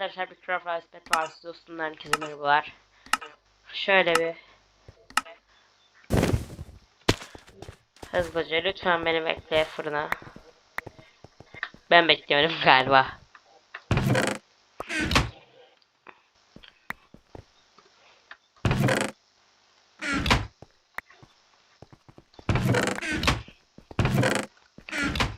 arkadaşlar bir Craft Ice Partisi dostumdan herkese merhabalar. Şöyle bir Hızlıca lütfen beni bekle fırına. Ben bekliyorum galiba.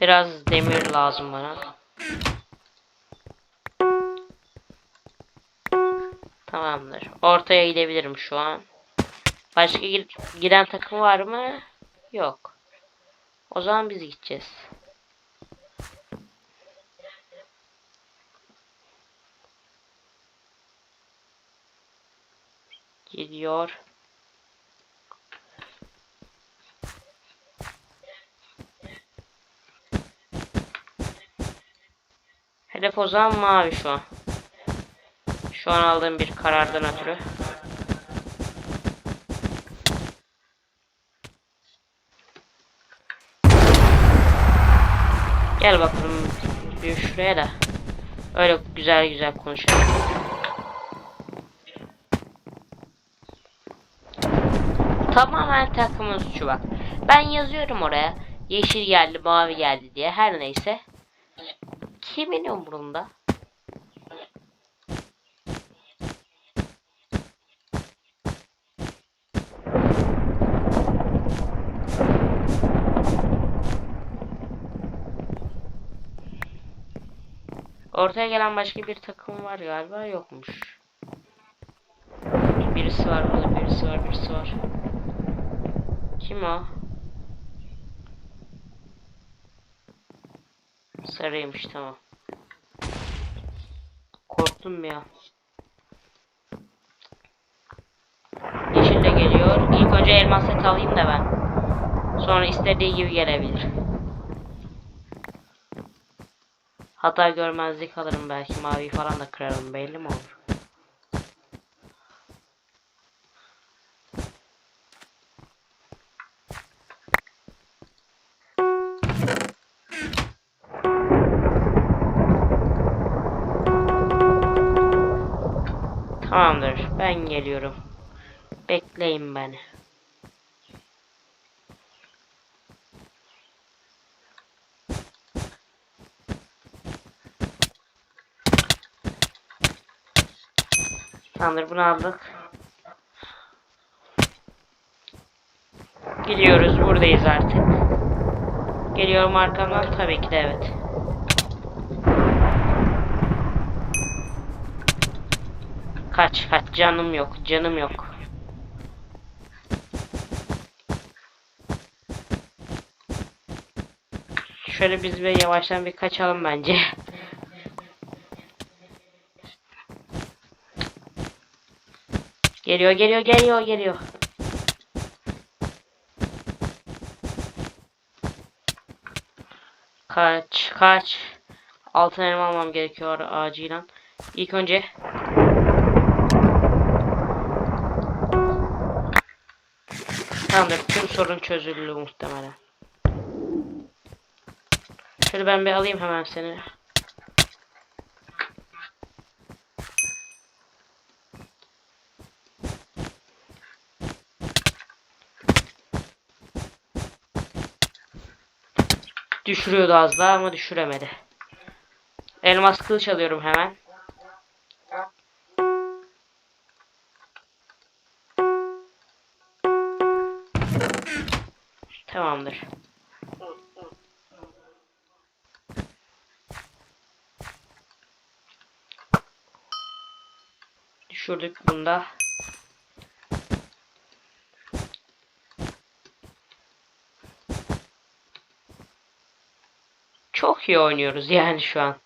Biraz demir lazım bana. Tamamdır. Ortaya gidebilirim şu an. Başka gir- giden takım var mı? Yok. O zaman biz gideceğiz. Gidiyor. Hedef o zaman mavi şu an. Şu an aldığım bir karardan ötürü. Gel bakalım bir şuraya da. Öyle güzel güzel konuşalım. Tamamen takımın suçu bak. Ben yazıyorum oraya. Yeşil geldi, mavi geldi diye. Her neyse. Kimin umurunda? Ortaya gelen başka bir takım var galiba yokmuş. Birisi var burada birisi var birisi var. Kim o? Sarıymış tamam. Korktum ya. Yeşil de geliyor. İlk önce elmas set alayım da ben. Sonra istediği gibi gelebilir. Hata görmezlik alırım belki mavi falan da kırarım belli mi olur? Tamamdır ben geliyorum. Bekleyin beni. Tamamdır bunu aldık. Gidiyoruz buradayız artık. Geliyorum arkamdan tabii ki de evet. Kaç kaç canım yok canım yok. Şöyle biz bir yavaştan bir kaçalım bence. Geliyor geliyor geliyor geliyor. Kaç kaç. Altın elma almam gerekiyor acilen. İlk önce Tamamdır. Tüm sorun çözüldü muhtemelen. Şöyle ben bir alayım hemen seni. Düşürüyordu az daha ama düşüremedi. Elmas kılıç alıyorum hemen. Tamamdır. Düşürdük bunda. İyi oynuyoruz yani şu an.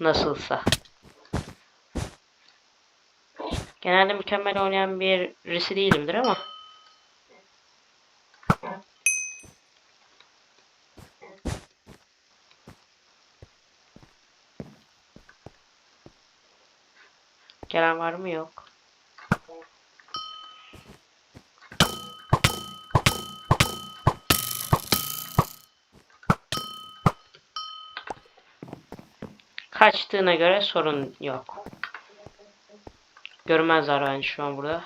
Nasılsa. Genelde mükemmel oynayan birisi değilimdir ama. Gelen var mı yok. Kaçtığına göre sorun yok. Görmezler bence şu an burada.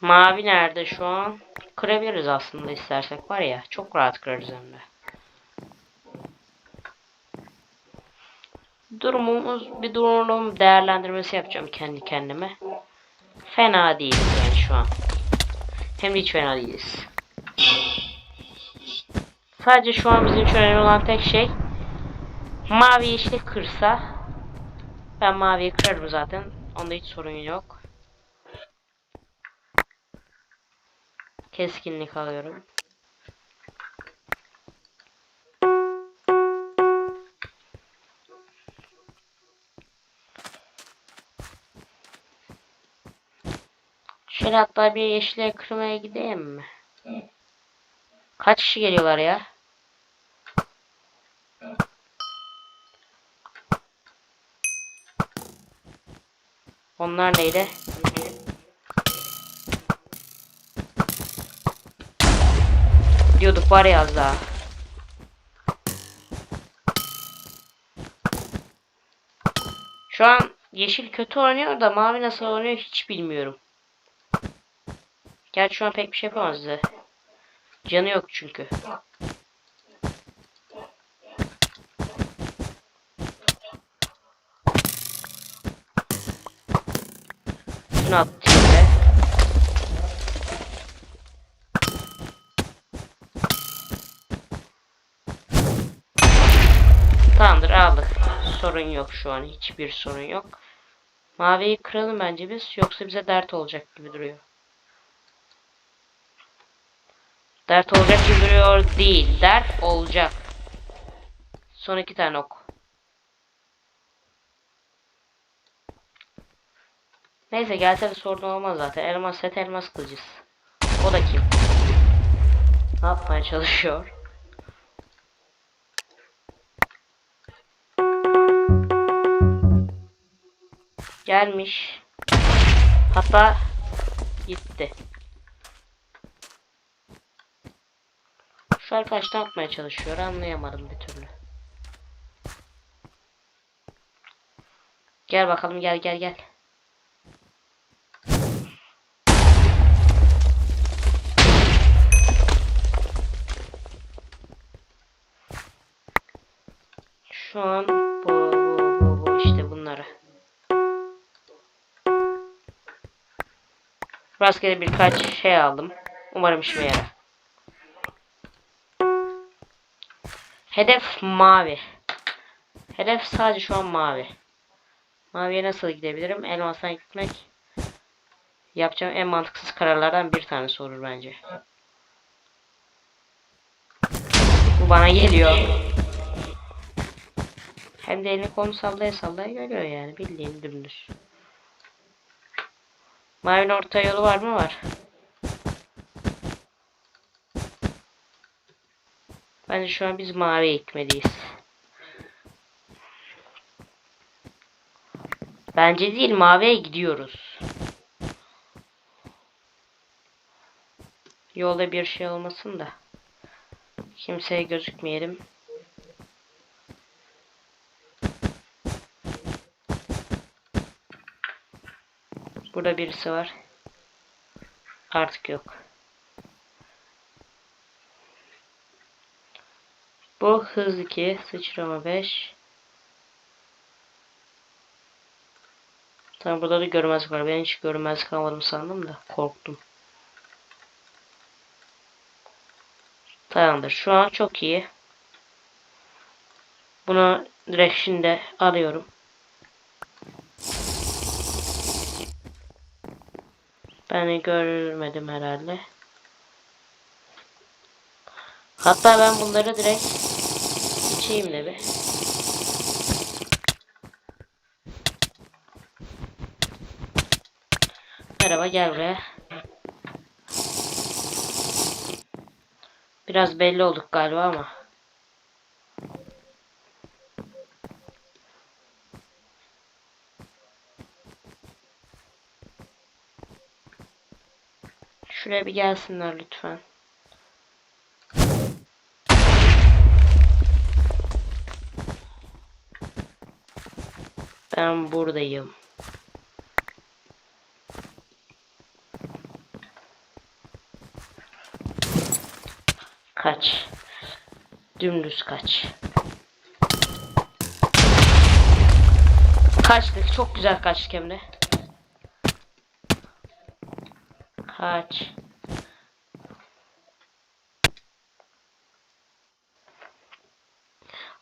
Mavi nerede şu an? Kırabiliriz aslında istersek var ya. Çok rahat kırarız hem de. Durumumuz bir durum değerlendirmesi yapacağım kendi kendime. Fena değiliz yani şu an. Hem de hiç fena değiliz. Sadece şu an bizim için önemli olan tek şey mavi yeşili kırsa ben maviyi kırarım zaten. Onda hiç sorun yok. Keskinlik alıyorum. Şöyle hatta bir yeşile kırmaya gideyim mi? Kaç kişi geliyorlar ya? Onlar neydi? Diyorduk var ya az daha. Şu an yeşil kötü oynuyor da mavi nasıl oynuyor hiç bilmiyorum. Gerçi şu an pek bir şey yapamaz bize. Canı yok çünkü. Şunu. Tamamdır aldık. Sorun yok şu an. Hiçbir sorun yok. Maviyi kıralım bence biz. Yoksa bize dert olacak gibi duruyor. Dert olacak gibi duruyor değil. Dert olacak. Son iki tane ok. Neyse gelse de sorun olmaz zaten. Elmas set elmas kılıcız. O da kim? Ne yapmaya çalışıyor? Gelmiş. Hatta gitti. Şu arkadaş ne yapmaya çalışıyor anlayamadım bir türlü. Gel bakalım gel gel gel. Şu an bu, bu, bu, bu işte bunları. Rastgele birkaç şey aldım. Umarım işime yarar. Hedef mavi. Hedef sadece şu an mavi. Maviye nasıl gidebilirim? Elmastan gitmek yapacağım en mantıksız kararlardan bir tanesi olur bence. Bu bana geliyor. Hem de elini kolunu sallaya sallaya geliyor yani bildiğin dümdüz. Mavinin orta yolu var mı? Var. Bence şu an biz maviye gitmeliyiz. Bence değil maviye gidiyoruz. Yolda bir şey olmasın da. Kimseye gözükmeyelim. Burada birisi var. Artık yok. Bu hız 2, sıçrama 5. Tamam burada da görmezlik var. Ben hiç görmezlik almadım sandım da korktum. Tamamdır. Şu an çok iyi. Bunu direkt şimdi alıyorum. Beni görmedim herhalde. Hatta ben bunları direkt içeyim de bir. Merhaba gel buraya. Biraz belli olduk galiba ama. Şuraya bir gelsinler lütfen. Ben buradayım. Kaç. Dümdüz kaç. Kaçtık. Çok güzel kaçtık hem de. Kaç.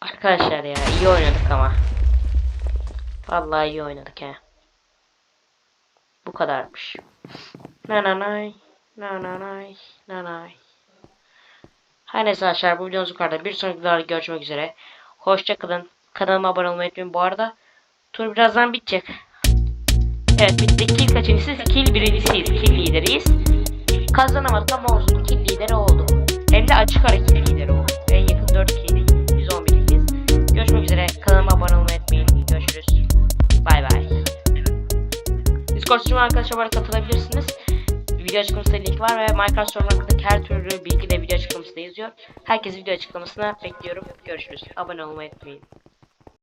Arkadaşlar ya iyi oynadık ama. Vallahi iyi oynadık ha. Bu kadarmış. Na na nay. Na na nay. Na nay. Her neyse arkadaşlar bu videomuz bu kadar. Bir sonraki videoda görüşmek üzere. Hoşçakalın. Kanalıma abone olmayı unutmayın. Bu arada tur birazdan bitecek. Evet bitti. Kill kaçıncısıyız? Kill birincisiyiz. Kill lideriyiz. Kazanamadık ama olsun. Kill lideri oldu. Hem de açık ara kill lideri oldu. En yakın 4 kill. Biz 11 kiliz. Görüşmek üzere. Kanalıma abone olmayı unutmayın. Görüşürüz. Bay bay. Discord stream'e arkadaşlar katılabilirsiniz. Video açıklamasında link var ve Minecraft server hakkındaki her türlü bilgi de video açıklamasında yazıyor. Herkes video açıklamasına bekliyorum. Görüşürüz. Abone olmayı unutmayın.